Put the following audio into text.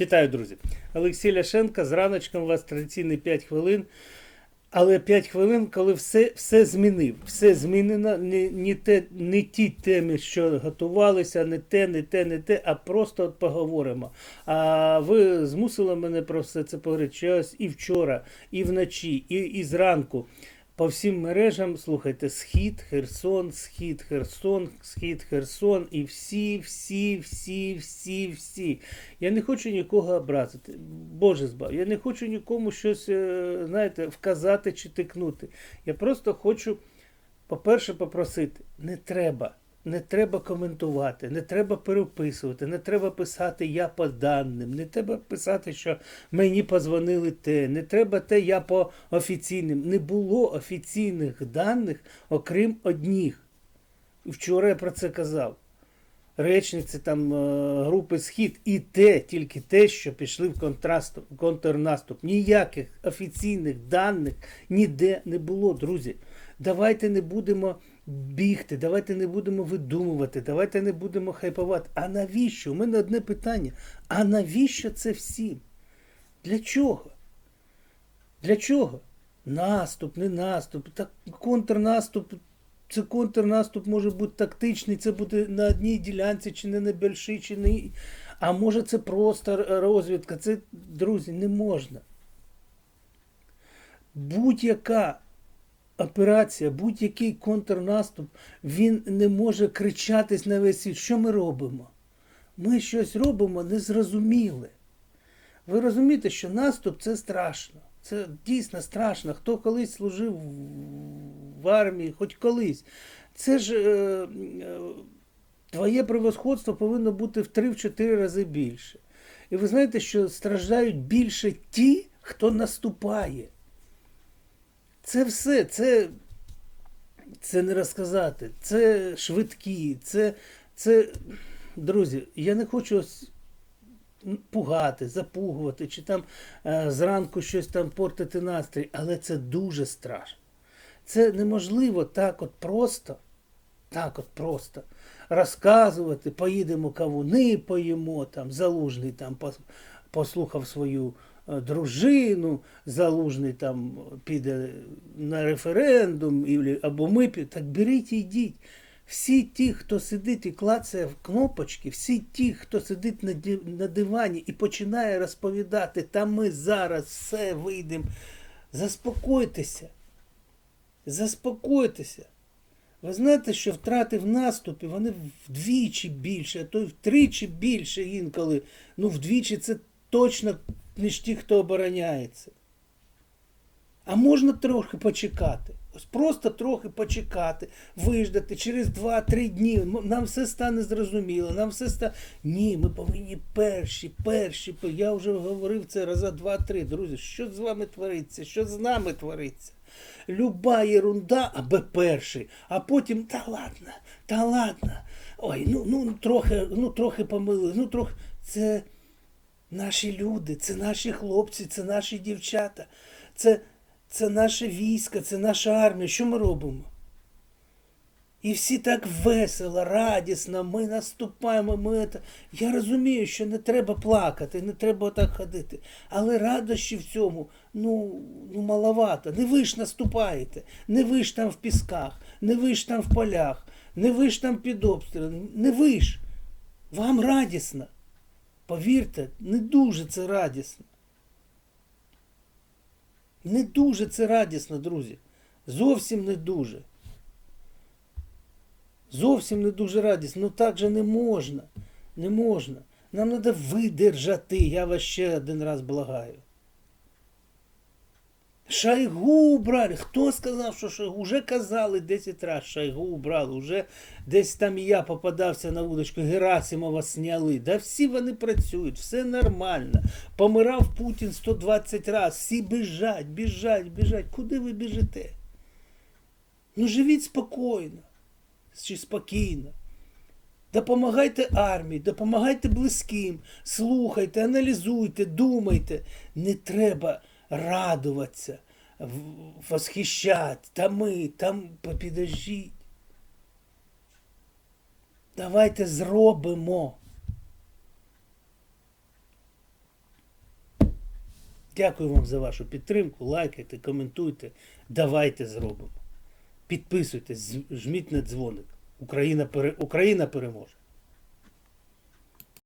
Вітаю, друзі! Олексій Ляшенко. З раночком у вас традиційні 5 хвилин. Але 5 хвилин, коли все все змінив. Все змінено, не, не, те, не ті теми, що готувалися, не те, не те, не те, а просто от поговоримо. А ви змусили мене про все це поговорити час і вчора, і вночі, і, і зранку. По всім мережам слухайте схід, Херсон, схід, Херсон, схід, Херсон, і всі, всі, всі, всі, всі. Я не хочу нікого образити. Боже збав. Я не хочу нікому щось, е, знаєте, вказати чи тикнути. Я просто хочу, по-перше, попросити: не треба. Не треба коментувати, не треба переписувати, не треба писати я по даним, не треба писати, що мені позвонили те, не треба те я по офіційним. Не було офіційних даних, окрім одніх. Вчора я про це казав. Речниці там е, групи Схід і те, тільки те, що пішли в в контрнаступ. Ніяких офіційних даних ніде не було, друзі. Давайте не будемо бігти, давайте не будемо видумувати, давайте не будемо хайпувати. А навіщо? У мене одне питання. А навіщо це всім? Для чого? Для чого? Наступ, не наступ, так контрнаступ. Це контрнаступ може бути тактичний, це буде на одній ділянці, чи не на більшій, чи не. А може це просто розвідка. Це, друзі, не можна. Будь-яка операція, будь-який контрнаступ, він не може кричатись на весь світ. Що ми робимо? Ми щось робимо незрозуміле. Ви розумієте, що наступ це страшно. Це дійсно страшно. Хто колись служив в армії, хоч колись. Це ж е, е, твоє превосходство повинно бути в 3-4 рази більше. І ви знаєте, що страждають більше ті, хто наступає. Це все, це, це не розказати. Це швидкі, це, це. Друзі, я не хочу пугати, запугувати, чи там е, зранку щось там портити настрій, але це дуже страшно. Це неможливо так от просто, так от просто розказувати, поїдемо кавуни, поїмо, там, залужний там послухав свою дружину, залужний там піде на референдум, або ми. Так беріть і йдіть. Всі ті, хто сидить і клацає в кнопочки, всі ті, хто сидить на дивані і починає розповідати, та ми зараз все вийдемо. Заспокойтеся. Заспокойтеся. Ви знаєте, що втрати в наступі вони вдвічі більше, а то й втричі більше інколи. Ну, вдвічі це точно ніж ті, хто обороняється. А можна трохи почекати. Ось просто трохи почекати, виждати через 2-3 дні. Нам все стане зрозуміло, нам все стане. Ні, ми повинні перші, перші. Я вже говорив це раза два-три. Друзі, що з вами твориться? Що з нами твориться? Люба єрунда, аби перший, а потім та ладно, та ладно. Ой, ну, ну трохи, ну трохи помили, ну трохи. Це наші люди, це наші хлопці, це наші дівчата, це, це наше військо, це наша армія. Що ми робимо? І всі так весело, радісно, ми наступаємо. Ми це... Я розумію, що не треба плакати, не треба так ходити. Але радощі в цьому ну, ну маловато. Не ви ж наступаєте, не ви ж там в пісках, не ви ж там в полях, не ви ж там під обстрілом, не ви ж. Вам радісно. Повірте, не дуже це радісно. Не дуже це радісно, друзі. Зовсім не дуже. Зовсім не дуже радісно. Ну так же не можна. Не можна. Нам треба видержати. Я вас ще один раз благаю. Шайгу убрали. Хто сказав, що Шайгу? Уже казали 10 разів, Шайгу убрали. Уже десь там я попадався на вудочку, Герасимова сняли. Да всі вони працюють, все нормально. Помирав Путін 120 разів. Всі біжать, біжать, біжать. Куди ви біжите? Ну живіть спокійно чи спокійно. Допомагайте армії, допомагайте близьким, слухайте, аналізуйте, думайте. Не треба радуватися, в- восхищати. Та ми, там підождіть. Давайте зробимо. Дякую вам за вашу підтримку. Лайкайте, коментуйте. Давайте зробимо. Підписуйтесь, жміть на дзвоник. Україна, пере... Україна переможе.